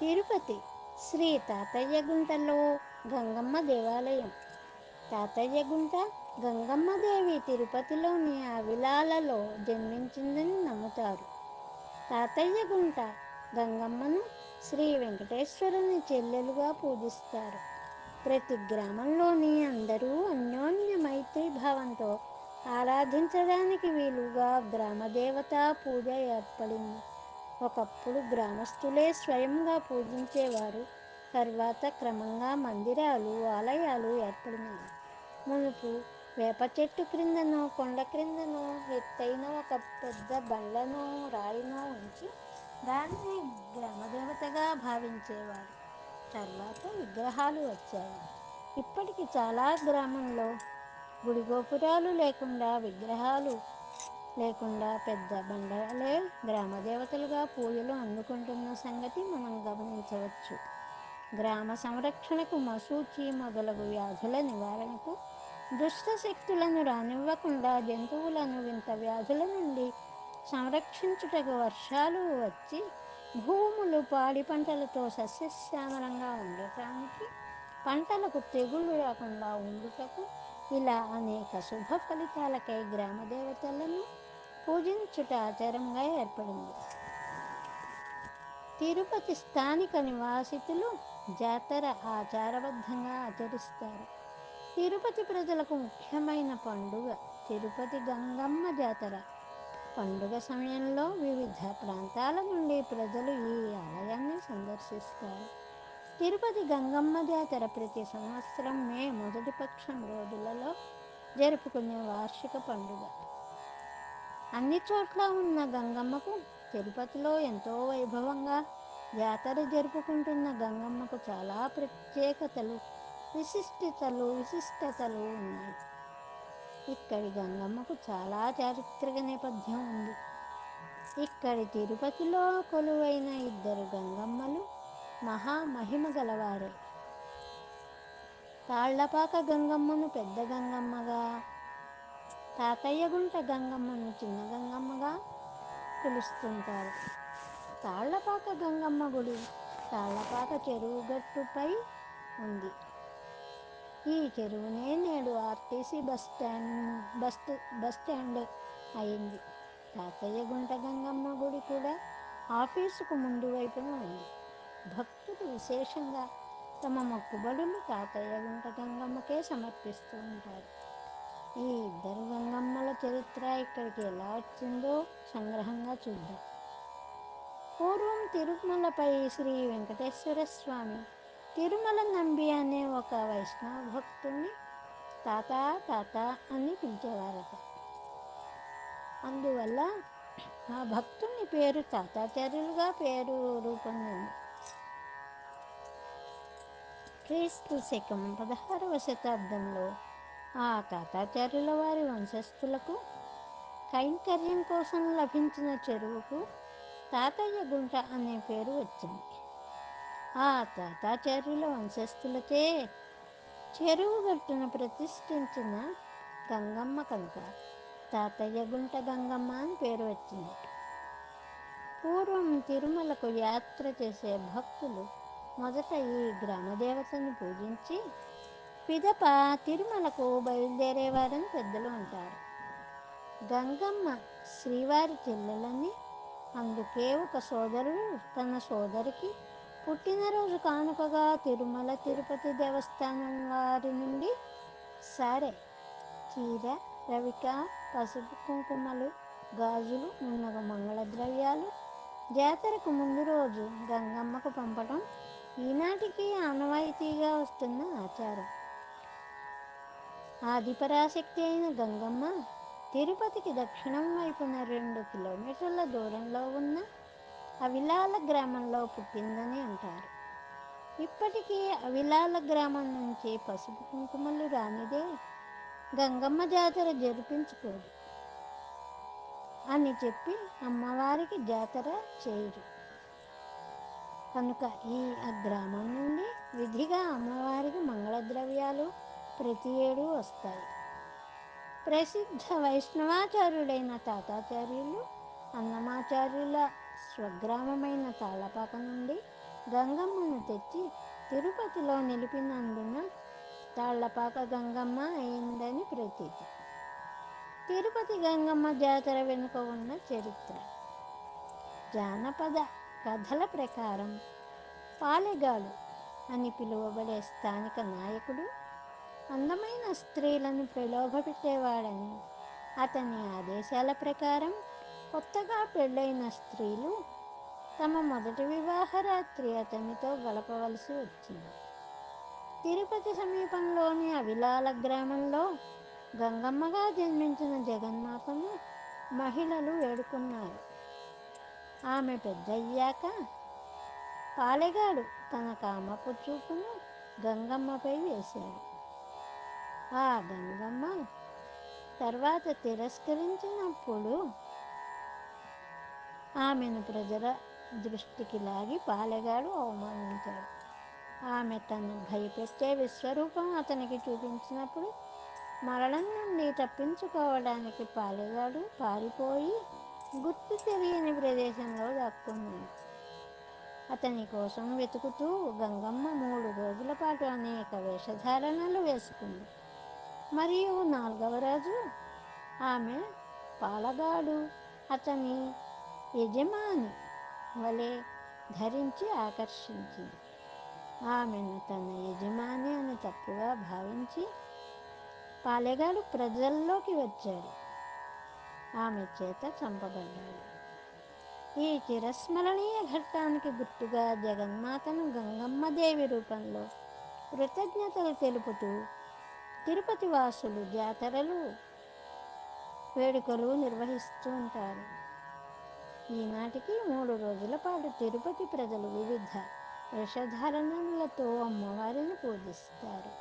తిరుపతి శ్రీ తాతయ్య గుంటలో గంగమ్మ దేవాలయం. తాతయ్య గుంట గంగమ్మ దేవి తిరుపతిలోని అవిలాలలో జన్మించిందని నమ్ముతారు. తాతయ్య గుంట గంగమ్మను శ్రీ వెంకటేశ్వరుని చెల్లెలుగా పూజిస్తారు. ప్రతి గ్రామంలోని అందరూ అన్యోన్య మైత్రి భావంతో ఆరాధించడానికి వీలుగా గ్రామదేవత పూజ ఏర్పడింది. ఒకప్పుడు గ్రామస్తులే స్వయంగా పూజించేవారు. తర్వాత క్రమంగా మందిరాలు ఆలయాలు ఏర్పడినాయి. మునుపు వేప చెట్టు క్రిందనో కొండ క్రిందనో ఎత్తైన ఒక పెద్ద బండనో రాయినో ఉంచి దానిని గ్రామదేవతగా భావించేవారు. తర్వాత విగ్రహాలు వచ్చాయి. ఇప్పటికి చాలా గ్రామంలో గుడి గోపురాలు లేకుండా విగ్రహాలు లేకుండా పెద్ద బండలే గ్రామదేవతలుగా పూజలు అందుకుంటున్న సంగతి మనం గమనించవచ్చు. గ్రామ సంరక్షణకు మసూచి మొదలగు వ్యాధుల నివారణకు దుష్ట శక్తులను రానివ్వకుండా జంతువులను వింత వ్యాధుల నుండి సంరక్షించుటకు వర్షాలు వచ్చి భూములు పాడి పంటలతో సస్యశ్యామలంగా ఉండటానికి పంటలకు తెగుళ్ళు రాకుండా ఉండుటకు ఇలా అనేక శుభ ఫలితాలకై గ్రామ దేవతలను పూజించుట ఆచారంగా ఏర్పడింది. తిరుపతి స్థానిక నివాసితులు జాతర ఆచారబద్ధంగా ఆచరిస్తారు. తిరుపతి ప్రజలకు ముఖ్యమైన పండుగ తిరుపతి గంగమ్మ జాతర. పండుగ సమయంలో వివిధ ప్రాంతాల నుండి ప్రజలు ఈ ఆలయాన్ని సందర్శిస్తారు. తిరుపతి గంగమ్మ జాతర ప్రతి సంవత్సరం మే మొదటి పక్షం రోజులలో జరుపుకునే వార్షిక పండుగ. అన్ని చోట్ల ఉన్న గంగమ్మకు తిరుపతిలో ఎంతో వైభవంగా జాతర జరుపుకుంటున్న గంగమ్మకు చాలా ప్రత్యేకతలు విశిష్టతలు విశిష్టతలు ఉన్నాయి. ఇక్కడి గంగమ్మకు చాలా చారిత్రక నేపథ్యం ఉంది. ఇక్కడి తిరుపతిలో కొలువైన ఇద్దరు గంగమ్మలు మహామహిమ గలవారే. తాళ్ళపాక గంగమ్మను పెద్ద గంగమ్మగా తాతయ్య గుంట గంగమ్మను చిన్న గంగమ్మగా పిలుస్తుంటారు. తాళ్ళపాక గంగమ్మ గుడి తాళ్ళపాక చెరువు గట్టుపై ఉంది. ఈ చెరువునే నేడు RTC bus stand bus bus stand అయింది. తాతయ్య గుంట గంగమ్మ గుడి కూడా ఆఫీసుకు ముందు వైపున ఉంది. భక్తులు విశేషంగా తమ మొక్కుబడులు తాతయ్య గుంట గంగమ్మకే సమర్పిస్తూ ఉంటారు. ఈ ఇద్దరు గంగమ్మల చరిత్ర ఇక్కడికి ఎలా వచ్చిందో సంగ్రహంగా చూద్దాం. పూర్వం తిరుమలపై శ్రీ వెంకటేశ్వర స్వామి తిరుమల నంబి అనే ఒక వైష్ణవ భక్తుణ్ణి తాత తాత అని పిలిచేవారట. అందువల్ల ఆ భక్తుని పేరు తాతాచార్యులుగా పేరు రూపొందింది. క్రీస్తు శకం పదహారవ శతాబ్దంలో ఆ తాతాచార్యుల వారి వంశస్థులకు కైంకర్యం కోసం లభించిన చెరువుకు తాతయ్య గుంట అనే పేరు వచ్చింది. ఆ తాతాచార్యుల వంశస్థులచే చెరువు గట్టున ప్రతిష్ఠించిన గంగమ్మ కనుక తాతయ్య గుంట గంగమ్మ అని పేరు వచ్చింది. పూర్వం తిరుమలకు యాత్ర చేసే భక్తులు మొదట ఈ గ్రామదేవతను పూజించి పిదప తిరుమలకు బయలుదేరేవారని పెద్దలు అంటారు గంగమ్మ శ్రీవారి చెల్లెలని అందుకే ఒక సోదరుడు తన సోదరికి పుట్టినరోజు కానుకగా తిరుమల తిరుపతి దేవస్థానం వారి నుండి సరే చీర రవిక పసుపు కుంకుమలు గాజులు మున్నగ మంగళ ద్రవ్యాలు జాతరకు ముందు రోజు గంగమ్మకు పంపడం ఈనాటికి ఆనవాయితీగా వస్తున్న ఆచారం. ఆదిపరాశక్తి అయిన గంగమ్మ తిరుపతికి దక్షిణం వైపున రెండు కిలోమీటర్ల దూరంలో ఉన్న అవిలాల గ్రామంలో పుట్టిందని అంటారు. ఇప్పటికీ అవిలాల గ్రామం నుంచి పసుపు కుంకుమలు రానిదే గంగమ్మ జాతర జరిపించుకోదు అని చెప్పి అమ్మవారికి జాతర చేయరు. కనుక ఈ ఆ గ్రామం నుండి విధిగా అమ్మవారికి మంగళద్రవ్యాలు ప్రతి ఏడు వస్తాయి. ప్రసిద్ధ వైష్ణవాచార్యుడైన తాతాచార్యులు అన్నమాచార్యుల స్వగ్రామమైన తాళ్ళపాక నుండి గంగమ్మను తెచ్చి తిరుపతిలో నిలిపినందున తాళ్ళపాక గంగమ్మ అయిందని ప్రతీతి. తిరుపతి గంగమ్మ జాతర వెనుక ఉన్న చరిత్ర. జానపద కథల ప్రకారం పాలెగాడు అని పిలువబడే స్థానిక నాయకుడు అందమైన స్త్రీలను ప్రలోభపెట్టేవాడని అతని ఆదేశాల ప్రకారం కొత్తగా పెళ్ళైన స్త్రీలు తమ మొదటి వివాహ రాత్రి అతనితో గడపవలసి వచ్చింది. తిరుపతి సమీపంలోని అవిలాల గ్రామంలో గంగమ్మగా జన్మించిన జగన్మాతను మహిళలు వేడుకున్నారు. ఆమె పెద్దయ్యాక పాలెగాడు తన కామపు చూపును గంగమ్మపై వేశాడు. ఆ గంగమ్మ తర్వాత తిరస్కరించినప్పుడు ఆమెను ప్రజల దృష్టికి లాగి పాలెగాడు అవమానించాడు. ఆమె తను భయపెట్టే విశ్వరూపం అతనికి చూపించినప్పుడు మరణం నుండి తప్పించుకోవడానికి పాలెగాడు పారిపోయి గుర్తు తెలియని ప్రదేశంలో దాక్కున్నాడు. అతని కోసం వెతుకుతూ గంగమ్మ మూడు రోజుల పాటు అనేక వేషధారణలు వేసుకుంది. మరియు నాలుగవ రాజు ఆమె పాలగాడు అతని యజమాని వలె ధరించి ఆకర్షించింది. ఆమెను తన యజమాని అని తప్పుగా భావించి పాలెగాడు ప్రజల్లోకి వచ్చాడు. ఆమె చేత చంపబడ్డాడు. ఈ చిరస్మరణీయ ఘట్టానికి గుర్తుగా జగన్మాతను గంగమ్మదేవి రూపంలో కృతజ్ఞతలు తెలుపుతూ తిరుపతి వాసులు జాతరలు వేడుకలు నిర్వహిస్తూ ఉంటారు. ఈనాటికి మూడు రోజుల పాటు తిరుపతి ప్రజలు వివిధ వేషధారణలతో అమ్మవారిని పూజిస్తారు.